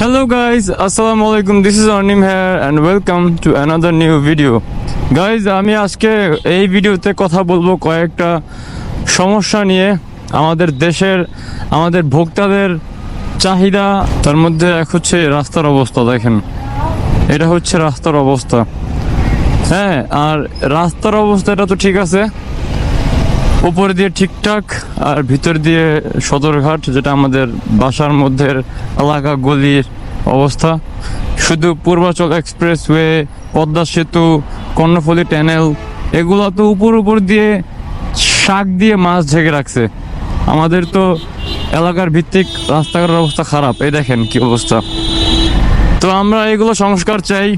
Hello guys, Assalamu alaikum. This is Arnim here and welcome to another new video. Guys, আমি আজকে এই ভিডিওতে কথা বলব কয়েকটা সমস্যা নিয়ে আমাদের দেশের আমাদের ভোক্তাদের চাহিদা তার মধ্যে এক হচ্ছে রাস্তার অবস্থা দেখেন এটা হচ্ছে রাস্তার অবস্থা হ্যাঁ আর রাস্তার অবস্থা এটা তো ঠিক আছে উপর দিয়ে ঠিকঠাক আর ভিতর দিয়ে সদরঘাট, যেটা আমাদের বাসার মধ্যে এলাকা গলির অবস্থা। শুধু পূর্বাচল এক্সপ্রেসওয়ে, পদ্মা সেতু, কর্ণফুলী ট্যানেল এগুলো তো উপর উপর দিয়ে শাক দিয়ে মাছ ঢেকে রাখছে। আমাদের তো এলাকার ভিত্তিক রাস্তাঘাটের অবস্থা খারাপ, এই দেখেন কি অবস্থা। তো আমরা এগুলো সংস্কার চাই।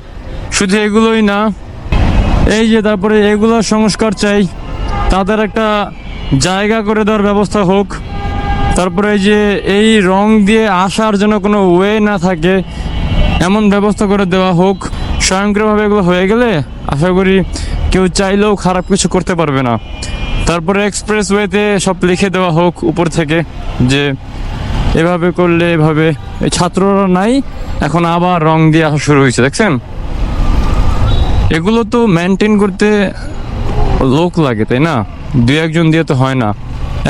শুধু এগুলোই না, এই যে তারপরে এগুলো সংস্কার চাই। তাদের একটা জায়গা করে দেওয়ার ব্যবস্থা হোক। তারপরে যে এই রং দিয়ে আসার জন্য কোনো ওয়ে না থাকে, এমন ব্যবস্থা করে দেওয়া হোক। স্বয়ংক্রিয়ভাবে এগুলো হয়ে গেলে আশা করি কেউ চাইলেও খারাপ কিছু করতে পারবে না। তারপরে এক্সপ্রেস ওয়েতে সব লিখে দেওয়া হোক উপর থেকে যে এভাবে করলে এভাবে। ছাত্ররা নাই, এখন আবার রং দিয়ে আসা শুরু হয়েছে, দেখছেন? এগুলো তো মেনটেন করতে লোক লাগে, তাই না? দু একজন দিয়ে তো হয় না।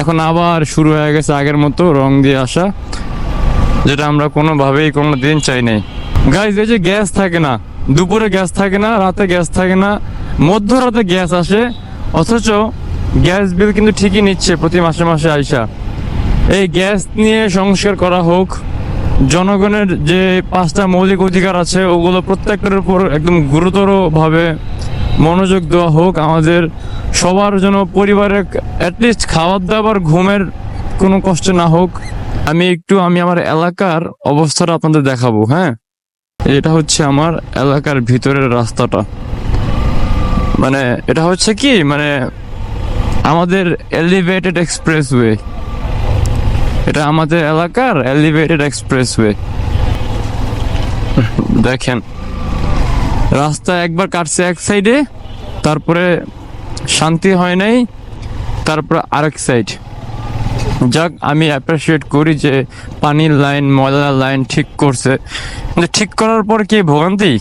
এখন আবার শুরু হয়ে গেছে আগের মতো রং দিয়ে আসা, যেটা আমরা কোনোভাবেই কোনো দিন চাই নাই। গাইজ এই যে গ্যাস থাকে না, দুপুরে গ্যাস থাকে না, রাতে গ্যাস থাকে না, মধ্যরাতে গ্যাস আসে, অথচ গ্যাস বিল কিন্তু ঠিকই নিচ্ছে প্রতি মাসে মাসে আইসা। এই গ্যাস নিয়ে সংস্কার করা হোক, জনগণের যে পাঁচটা মৌলিক অধিকার আছে, ওগুলো প্রত্যেকটার উপর একদম গুরুতরভাবে মনোযোগ দেওয়া হোক, আমাদের সবার জন্য পরিবারের অ্যাটলিস্ট খাবার দাবার ঘুমের কোনো কষ্ট না হোক, আমি একটু, আমি আমার এলাকার অবস্থাটা আপনাদের দেখাবো হ্যাঁ? এটা হচ্ছে আমার এলাকার ভিতরের রাস্তাটা। মানে এটা হচ্ছে কি? মানে আমাদের এলিভেটেড এক্সপ্রেসওয়ে এটা আমাদের এলাকার এলিভেটেড এক্সপ্রেসওয়ে দেখেন। রাস্তা একবার কাটছে এক সাইডে, তারপরে শান্তি হয় নাই, তারপরে আরেক সাইড। যাক, আমি অ্যাপ্রিসিয়েট করি যে পানির লাইন, ময়লার লাইন ঠিক করছে। ঠিক করার পর কি ভোগান্তি?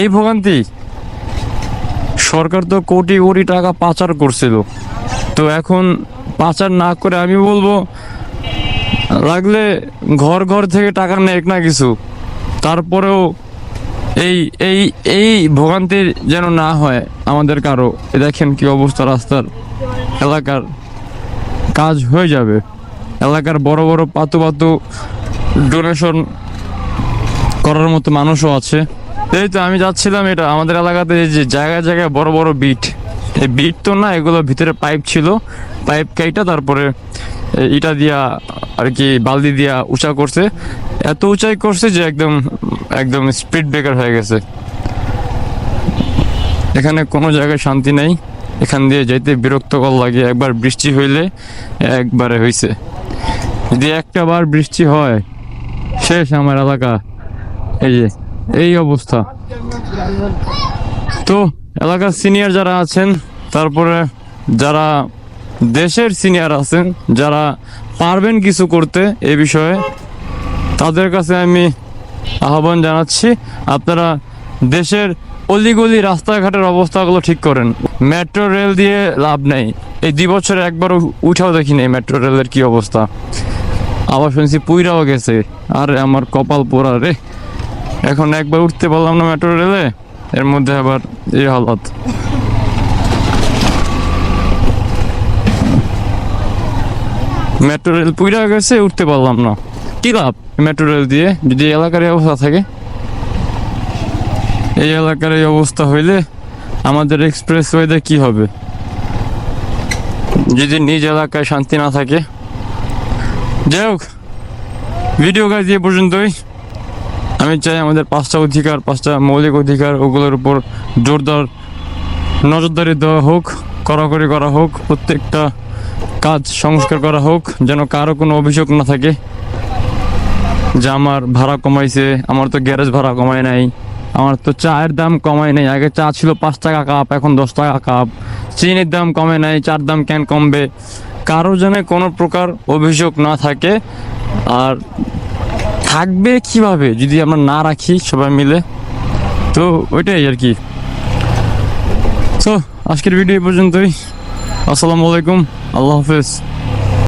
এই ভোগান্তি? সরকার তো কোটি কোটি টাকা পাচার করছিল। তো এখন পাচার না করে আমি বলব, লাগলে ঘর ঘর থেকে টাকা নেক না কিছু। তারপরেও এই এই এই ভোগান্তির যেন না হয় আমাদের কারও দেখেন কি অবস্থা রাস্তার এলাকার কাজ হয়ে যাবে। এলাকার বড় বড় পাতু পাতু ডোনেশন করার মতো মানুষও আছে। এই তো আমি যাচ্ছিলাম এটা, আমাদের এলাকাতে এই যে জায়গায় জায়গায় বড় বড় বিট এই বিট তো না, এগুলো ভিতরে পাইপ ছিল পাইপ কাইটা তারপরে ইটা দিয়া আর কি বালদি দিয়া উঁচা করছে। এত উঁচাই করছে যে একদম একদম স্পিড ব্রেকার হয়ে গেছে। এখানে কোনো জায়গায় শান্তি নাই। এখান দিয়ে যাইতে বিরক্তকর লাগে। একবার বৃষ্টি হইলে একবারে হইছে। যদি একটা বার বৃষ্টি হয়, শেষ আমার এলাকা। এই যে, এই অবস্থা। তো, এলাকার সিনিয়র যারা আছেন, তারপরে যারা দেশের সিনিয়র আছেন, যারা পারবেন কিছু করতে এ বিষয়ে, তাদের কাছে আমি আহ্বান জানাচ্ছি, আপনারা দেশের অলিগলি রাস্তাঘাটের অবস্থাগুলো ঠিক করেন। মেট্রো রেল দিয়ে লাভ নেই। এই দুই বছরে একবার উঠাও দেখিনি মেট্রো রেলের কি অবস্থা। আবার শুনছি পুইরাও গেছে। আর আমার কপাল পোড়া রে। এখন একবার উঠতে পারলাম না মেট্রো রেলে। এর মধ্যে আবার এই হালত। মেট্রো রেল পুইরা গেছে, উঠতে পারলাম না। কি লাভ মেট্রো রেল দিয়ে? যদি এলাকার অবস্থা থাকে। এই এলাকার এই অবস্থা হইলে আমাদের এক্সপ্রেস ওয়েতে কি হবে? যদি নিজ এলাকায় শান্তি না থাকে। যাই হোক ভিডিও কাজ দিয়ে পর্যন্তই। আমি চাই আমাদের পাঁচটা অধিকার, পাঁচটা মৌলিক অধিকার, ওগুলোর উপর জোরদার, নজরদারি দেওয়া হোক, কড়াকড়ি করা হোক, প্রত্যেকটা কাজ সংস্কার করা হোক, যেন কারও কোনো অভিযোগ না থাকে যে আমার ভাড়া কমাইছে, আমার তো গ্যারেজ ভাড়া কমায় নাই, আমার তো চায়ের দাম কমায় নাই। আগে চা ছিল পাঁচ টাকা কাপ, এখন দশ টাকা কাপ। চিনির দাম কমে নাই, চার দাম কেন কমবে? কারও যেন কোনো প্রকার অভিযোগ না থাকে। আর থাকবে কীভাবে, যদি আমরা না রাখি সবাই মিলে? তো ওইটাই আর কি। তো আজকের ভিডিও পর্যন্তই। আসসালামু আলাইকুম। আল্লাহ হাফেজ